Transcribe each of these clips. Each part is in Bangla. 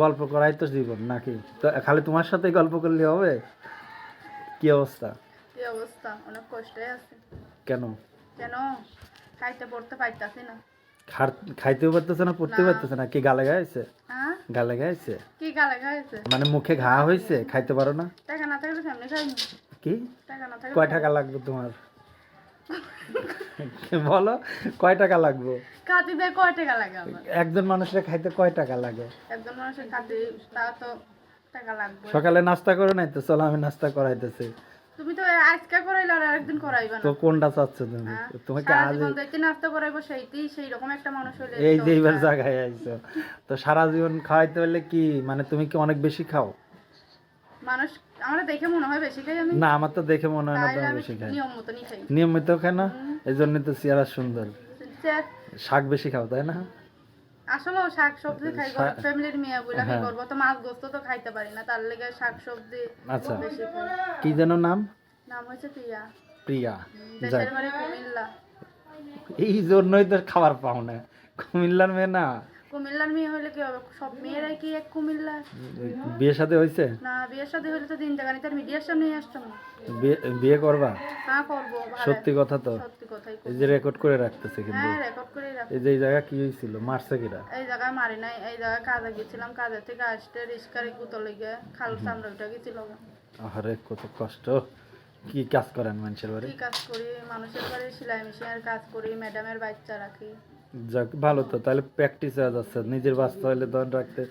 গল্প করাই তো জীবন নাকি? তো খালি তোমার সাথে গল্প করলে হবে? কি অবস্থা? এই অবস্থা? অনেক কষ্টে আছে। কেন? কেন? খাইতে পড়তে পাইতাছি না। খাইতেও পারতেছে না পড়তে পারতেছে না। কি গালে গাইছে? হ্যাঁ? গালে গাইছে? কি গালে খাইছে মানে মুখে ঘা হয়েছে খাইতে পারো না? টাকা না থাকলে সামনে খাইনি কি? টাকা না থাকলে কয় টাকা লাগবে তোমার? বলো কয় টাকা লাগবে? খাতি দিয়ে কয় টাকা লাগে আমার? একজন মানুষের খাইতে কয় টাকা লাগে? একজন মানুষের খাতি তা তো টাকা লাগবে। সকালে নাস্তা করো নাই তো? চলো আমি নাস্তা করাইতেছি। তুমি তো আজকে করাইলে আর একদিন করাইবা না। তো কোনটা চাচ্ছ তুমি? হ্যাঁ? তোমাকে আজ দেখতে নাস্তা করাইবো সেইটি সেই রকম একটা মানুষ এই যে এইবার। জায়গায় আইছো। তো সারা জীবন খাওয়াইতে হলে কি মানে তুমি কি অনেক বেশি খাও? মানুষ আমরা দেখে মনে হয় বেশি খাই আমি না আমার তো দেখে মনে হয় না বেশি খাই নিয়ম মতনই খাই। নিয়মিত খাই না? এই জন্য তো চেহারা সুন্দর। শাক বেশি খাও তাই না? আসলে শাক সবজি খাই ফ্যামিলির মেয়ে বলে কি হ্যাঁ। করব। তো মাছ গোস্ত তো খাইতে পারি না তার লেগে শাক সবজি আচ্ছা। কি যেন নাম? নাম হয়েছে প্রিয়া। প্রিয়া। এই জন্যই তো খাবার পাও না। কুমিল্লার মেয়ে না। কুমিল্লার মেয়ে হলে কি হবে? সব মেয়েরাই কি এক কুমিল্লা? বিয়ে সাথে হয়েছে না বিয়ের সাথে হলে তো দিন জাগানি তার মিডিয়ার সামনে আসতাম না? বিয়ে- করবা? হ্যাঁ করব সত্যি কথা তো। সত্যি কথাই এই যে রেকর্ড করে রাখতেছে কিন্তু। হ্যাঁ রেকর্ড করে রাখ এই যে এই জায়গা কি হয়েছিল মারছে কিরা? এই জায়গায় মারি নাই এই জায়গায় কাজে গেছিলাম কাজের থেকে আসতে রিস্কার গুতো লেগে খাল সামনে উঠে গেছিল। আরে কত কষ্ট। কি কাজ করেন মানুষের বাড়ি? কি কাজ করি? মানুষের বাড়ি সেলাই মেশিনের কাজ করি ম্যাডামের বাচ্চা রাখি। যাক ভালো তো। তাহলে প্র্যাকটিস হয়ে যাচ্ছে। নিজের বাচ্চা হলে তখন রাখতে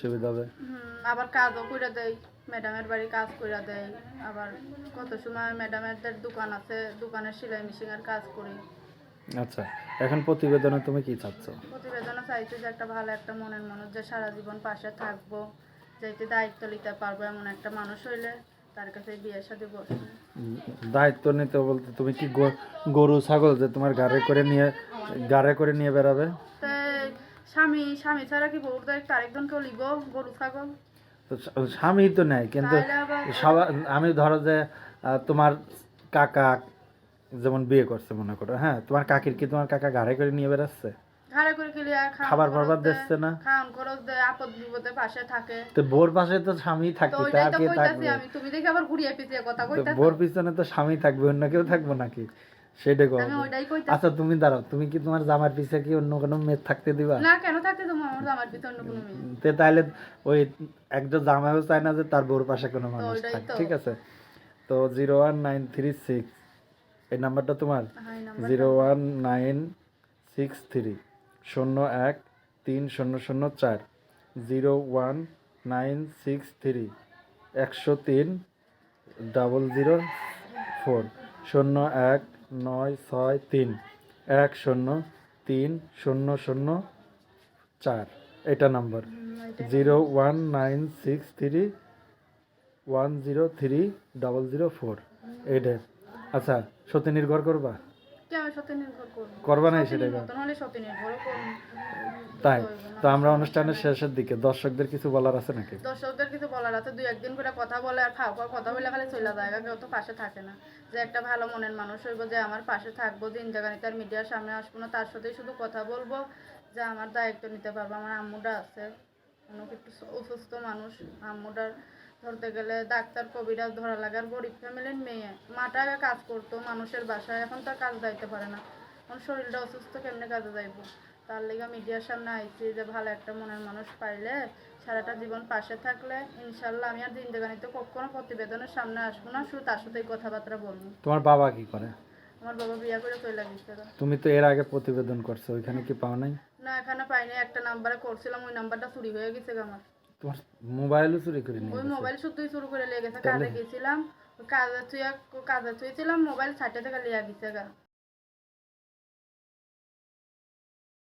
সুবিধা হবে। আবার কাজও করে দেয়। ম্যাডামের বাড়ি কাজ করে দেয়। আবার কত সময় ম্যাডামের দোকান আছে দোকানের সেলাই মেশিনের কাজ করি। আচ্ছা এখন প্রতিবেদনে তুমি কি চাচ্ছ? প্রতিবেদনে চাইছে যে একটা ভালো একটা মনের মানুষ যে সারা জীবন পাশে থাকব যাইতে দায়িত্ব নিতে পারব এমন একটা মানুষ হইলে। তার কাছে বিয়ের সাথে বসবো দায়িত্ব নিতে বলতে তুমি কি গরু ছাগল যে তোমার গাড়ি করে নিয়ে গাড়ি করে নিয়ে বেড়াবে? স্বামী স্বামী ছাড়া কি বউর দায়িত্ব? লিব গরু ছাগল। স্বামী তো নেয় কিন্তু আমি ধরো যে তোমার কাকা যেমন বিয়ে করছে মনে করো হ্যাঁ? তোমার কাকির কি তোমার কাকা গাড়ি করে নিয়ে বেড়াচ্ছে? ঘাড়ে করে খেলিয়া খাবার বারবার দিচ্ছে না। খাওয়ান খরচ দেয় আপদ বিপদে পাশে থাকে। তো বোর পাশে তো স্বামী থাকবে তার কে থাকবে? আমি তুমি দেখে আবার ঘুরিয়ে পিছিয়ে কথা তো বোর পিছনে তো স্বামী থাকবে অন্য কেউ থাকবে নাকি? সেটা কো আচ্ছা তুমি দাঁড়াও তুমি কি তোমার জামার পিছে কি অন্য কোনো মেয়ে থাকতে দিবা? না কেন থাকতে তোমার আমার আমার পিছনে অন্য কোনো মেয়ে। তে তাহলে ওই একজন জামাইও চায় না যে তার বোর পাশে কোনো মানুষ থাকে ঠিক আছে? তো zero one nine three six এই নাম্বারটা তোমার? Zero one nine six three. শূন্য এক তিন শূন্য শূন্য চার zero one nine six three একশো তিন ডাবল জিরো ফোর শূন্য এক নয় ছয় তিন এক শূন্য তিন শূন্য শূন্য চার এটা number zero one nine six three one zero three double zero four এইটা। আচ্ছা সত্যি নির্ভর করবা? করব। তাই তো আমরা অনুষ্ঠানের শেষের দিকে দর্শকদের কিছু বলার আছে নাকি? দর্শকদের কিছু বলার আছে দুই একদিন করে কথা বলে আর খাওয়া খাওয়া কথা বলে খালি চলে যায় কেউ তো পাশে থাকে না। যে একটা ভালো মনের মানুষ হইব যে আমার পাশে থাকব দিন জাগানি তার মিডিয়ার সামনে আসব না তার সাথেই শুধু কথা বলব যে আমার দায়িত্ব নিতে পারব আমার আম্মুটা আছে। অনেক একটু অসুস্থ মানুষ। আম্মুটার ধরতে গেলে ডাক্তার কবিরাজ ধরা লাগার গরিব ফ্যামিলির মেয়ে। মাটা আগে কাজ করতো মানুষের বাসায় এখন তার কাজ যাইতে পারে না। এখন শরীরটা অসুস্থ কেমনে কাজে যাইবো? তার লেগে মিডিয়ার সামনে আইছি যে ভালো একটা মনের মানুষ পাইলে সারাটা জীবন পাশে থাকলে ইনশাল্লাহ আমি আর দিন দেগানিতে কখনো প্রতিবেদনের সামনে আসব না শুধু তার সাথেই কথাবার্তা বলব। তোমার বাবা কি করে? আমার বাবা বিয়া করে চলে গেছে। তুমি তো এর আগে প্রতিবেদন করছ ওইখানে কি পাও নাই? না এখানে পাইনি একটা নাম্বারে করছিলাম ওই নাম্বারটা চুরি হয়ে গেছে গা আমার তোমার মোবাইলও চুরি করে নিয়ে ওই। মোবাইল শুধুই চুরি করে লেগে গেছে কাজে গেছিলাম কাজে তুই কাজে চুয়েছিলাম মোবাইল সাইটে থেকে লিয়া গেছে গা